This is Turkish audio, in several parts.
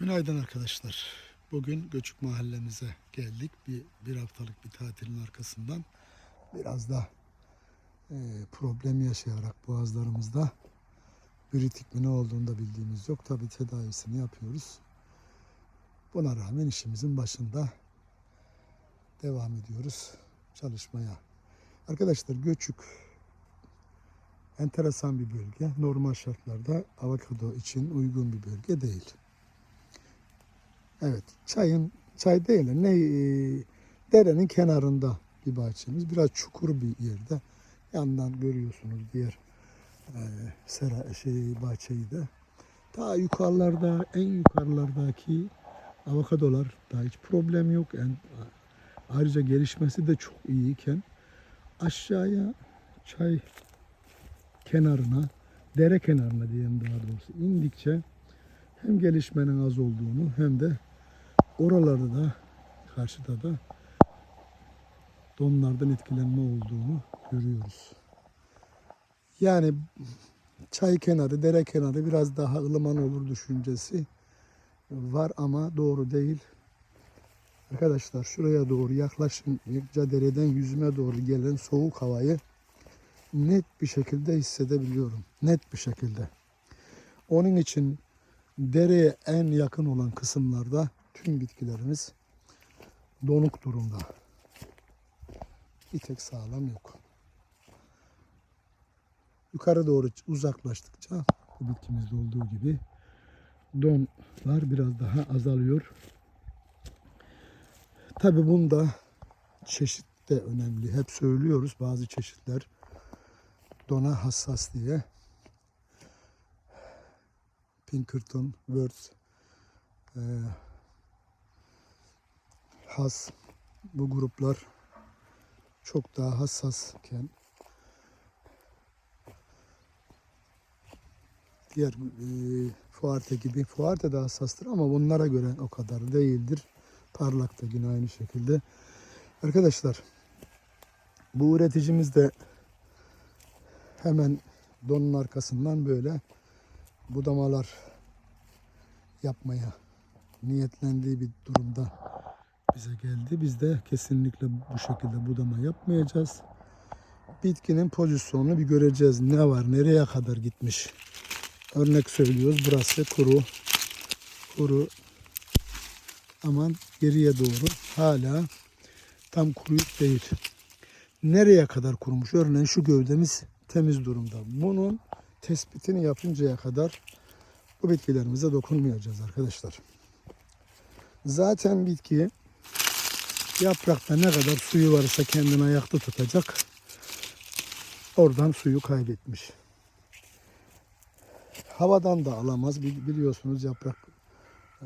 Günaydın arkadaşlar. Bugün Göçük mahallemize geldik. Bir, bir haftalık bir tatilin arkasından. Biraz da e, problem yaşayarak boğazlarımızda biritik mi ne olduğunu da bildiğimiz yok. Tabi tedavisini yapıyoruz. Buna rağmen işimizin başında devam ediyoruz çalışmaya. Arkadaşlar Göçük enteresan bir bölge. Normal şartlarda avokado için uygun bir bölge değil. Evet, çayın çay değil de ne e, derenin kenarında bir bahçemiz. Biraz çukur bir yerde. Yandan görüyorsunuz diğer e, sera şey bahçeyi de. Daha yukarılarda, en yukarılardaki avokadolar daha hiç problem yok. En, ayrıca gelişmesi de çok iyiyken aşağıya çay kenarına, dere kenarına diyelim daha doğrusu indikçe hem gelişmenin az olduğunu hem de oralarda da karşıda da donlardan etkilenme olduğunu görüyoruz. Yani çay kenarı, dere kenarı biraz daha ılıman olur düşüncesi var ama doğru değil. Arkadaşlar şuraya doğru yaklaşınca dereden yüzüme doğru gelen soğuk havayı net bir şekilde hissedebiliyorum. Net bir şekilde. Onun için dereye en yakın olan kısımlarda tüm bitkilerimiz donuk durumda. Bir tek sağlam yok. Yukarı doğru uzaklaştıkça bu bitkimizde olduğu gibi donlar biraz daha azalıyor. Tabi bunda çeşit de önemli. Hep söylüyoruz bazı çeşitler dona hassas diye. Pinkerton, Worth, e, Has bu gruplar çok daha hassasken diğer e, fuarte gibi fuarte de hassastır ama bunlara göre o kadar değildir. Parlak da yine aynı şekilde. Arkadaşlar bu üreticimiz de hemen donun arkasından böyle budamalar yapmaya niyetlendiği bir durumda bize geldi. Biz de kesinlikle bu şekilde budama yapmayacağız. Bitkinin pozisyonunu bir göreceğiz. Ne var, nereye kadar gitmiş. Örnek söylüyoruz. Burası kuru. Kuru. Ama geriye doğru hala tam kuruyup değil. Nereye kadar kurumuş? Örneğin şu gövdemiz temiz durumda. Bunun tespitini yapıncaya kadar bu bitkilerimize dokunmayacağız arkadaşlar. Zaten bitki yaprakta ne kadar suyu varsa kendini ayakta tutacak. Oradan suyu kaybetmiş. Havadan da alamaz. Bi- Biliyorsunuz yaprak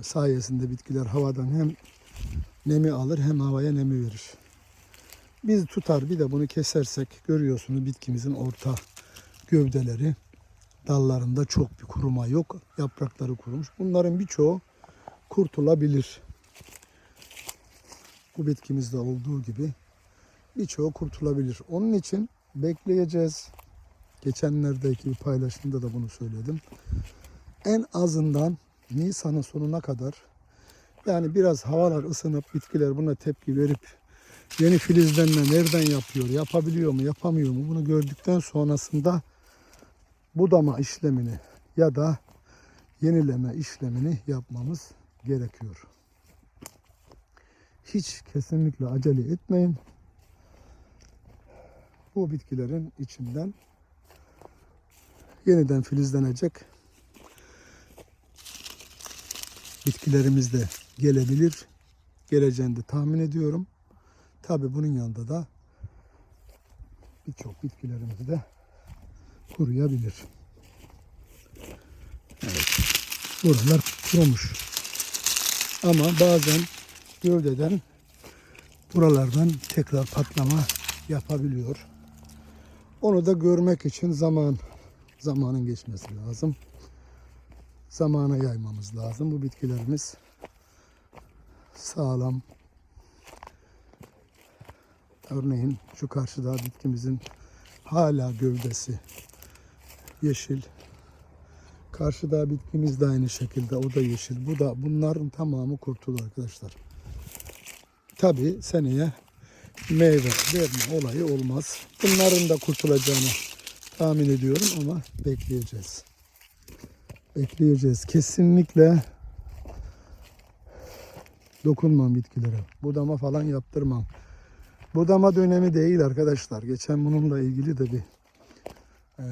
sayesinde bitkiler havadan hem nemi alır hem havaya nemi verir. Biz tutar bir de bunu kesersek görüyorsunuz bitkimizin orta gövdeleri dallarında çok bir kuruma yok. Yaprakları kurumuş. Bunların birçoğu kurtulabilir. Bu bitkimizde olduğu gibi birçoğu kurtulabilir. Onun için bekleyeceğiz. Geçenlerdeki bir paylaşımda da bunu söyledim. En azından Nisan'ın sonuna kadar yani biraz havalar ısınıp bitkiler buna tepki verip yeni filizlenme nereden yapıyor, yapabiliyor mu, yapamıyor mu bunu gördükten sonrasında budama işlemini ya da yenileme işlemini yapmamız gerekiyor. Hiç kesinlikle acele etmeyin. Bu bitkilerin içinden yeniden filizlenecek bitkilerimiz de gelebilir. Geleceğini de tahmin ediyorum. Tabi bunun yanında da birçok bitkilerimiz de kuruyabilir. Evet. Buralar kurumuş. Ama bazen gövdeden buralardan tekrar patlama yapabiliyor. Onu da görmek için zaman zamanın geçmesi lazım. Zamana yaymamız lazım. Bu bitkilerimiz sağlam. Örneğin şu karşıda bitkimizin hala gövdesi yeşil. Karşıda bitkimiz de aynı şekilde. O da yeşil. Bu da bunların tamamı kurtuldu arkadaşlar. Tabi seneye meyve verme olayı olmaz. Bunların da kurtulacağını tahmin ediyorum ama bekleyeceğiz. Bekleyeceğiz. Kesinlikle dokunmam bitkilere. Budama falan yaptırmam. Budama dönemi değil arkadaşlar. Geçen bununla ilgili de bir e,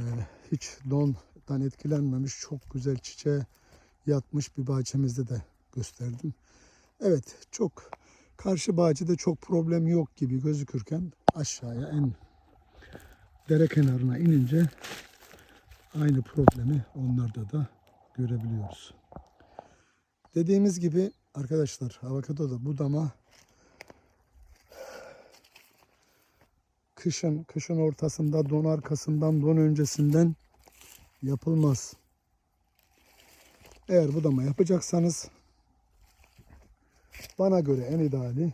hiç dondan etkilenmemiş çok güzel çiçeğe yatmış bir bahçemizde de gösterdim. Evet çok karşı bahçede çok problem yok gibi gözükürken aşağıya en dere kenarına inince aynı problemi onlarda da görebiliyoruz. Dediğimiz gibi arkadaşlar avokado da budama kışın kışın ortasında don arkasından don öncesinden yapılmaz. Eğer budama yapacaksanız bana göre en ideali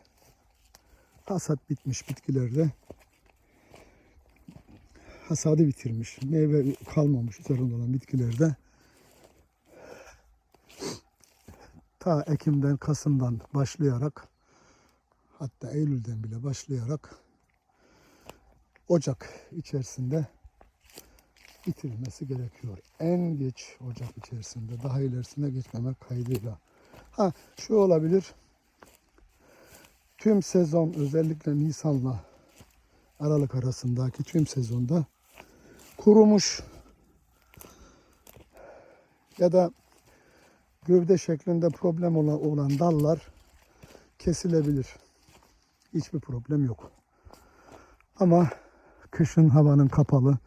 hasat bitmiş bitkilerde hasadı bitirmiş, meyve kalmamış üzerinde olan bitkilerde ta Ekim'den, Kasım'dan başlayarak hatta Eylül'den bile başlayarak Ocak içerisinde bitirilmesi gerekiyor. En geç Ocak içerisinde daha ilerisine geçmemek kaydıyla. Ha şu olabilir. Tüm sezon özellikle Nisan'la Aralık arasındaki tüm sezonda kurumuş ya da gövde şeklinde problem olan, olan dallar kesilebilir. Hiçbir problem yok. Ama kışın havanın kapalı,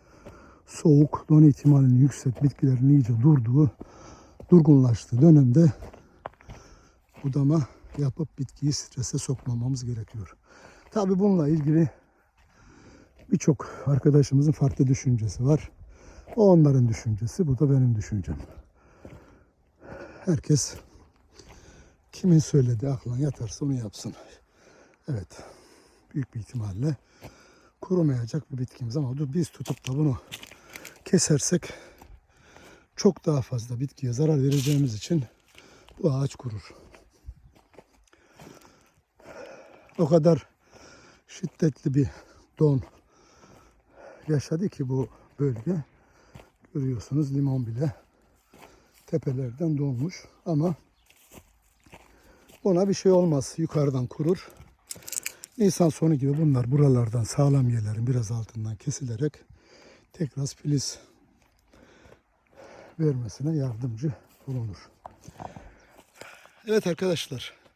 soğuk, don ihtimalinin yüksek bitkilerin iyice durduğu, durgunlaştığı dönemde budama yapıp bitkiyi strese sokmamamız gerekiyor. Tabi bununla ilgili birçok arkadaşımızın farklı düşüncesi var. O onların düşüncesi, bu da benim düşüncem. Herkes kimin söylediği aklına yatarsa onu yapsın. Evet, büyük bir ihtimalle kurumayacak bir bitkimiz ama biz tutup da bunu kesersek çok daha fazla bitkiye zarar vereceğimiz için bu ağaç kurur. O kadar şiddetli bir don yaşadı ki bu bölge. Görüyorsunuz limon bile tepelerden donmuş ama ona bir şey olmaz. Yukarıdan kurur. Nisan sonu gibi bunlar buralardan sağlam yerlerin biraz altından kesilerek tekrar filiz vermesine yardımcı olunur. Evet arkadaşlar.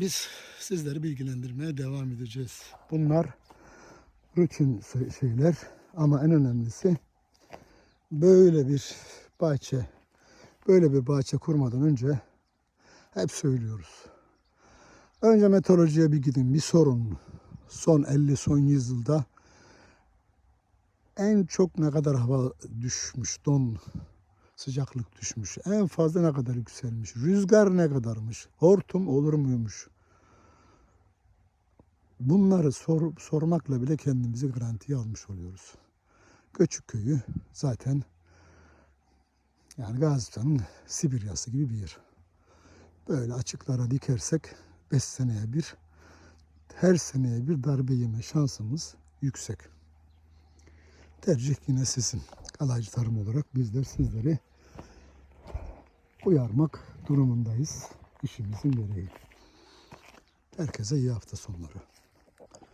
Biz sizleri bilgilendirmeye devam edeceğiz. Bunlar rutin şeyler ama en önemlisi böyle bir bahçe böyle bir bahçe kurmadan önce hep söylüyoruz. Önce meteorolojiye bir gidin, bir sorun. Son 50, son 100 yılda en çok ne kadar hava düşmüş, don sıcaklık düşmüş. En fazla ne kadar yükselmiş. Rüzgar ne kadarmış. Hortum olur muymuş. Bunları sor, sormakla bile kendimizi garantiye almış oluyoruz. Göçük köyü zaten yani Gaziantep'in Sibiryası gibi bir yer. Böyle açıklara dikersek 5 seneye bir her seneye bir darbe yeme şansımız yüksek. Tercih yine sizin. Kalaycı tarım olarak bizler sizleri uyarmak durumundayız. İşimizin gereği. Herkese iyi hafta sonları.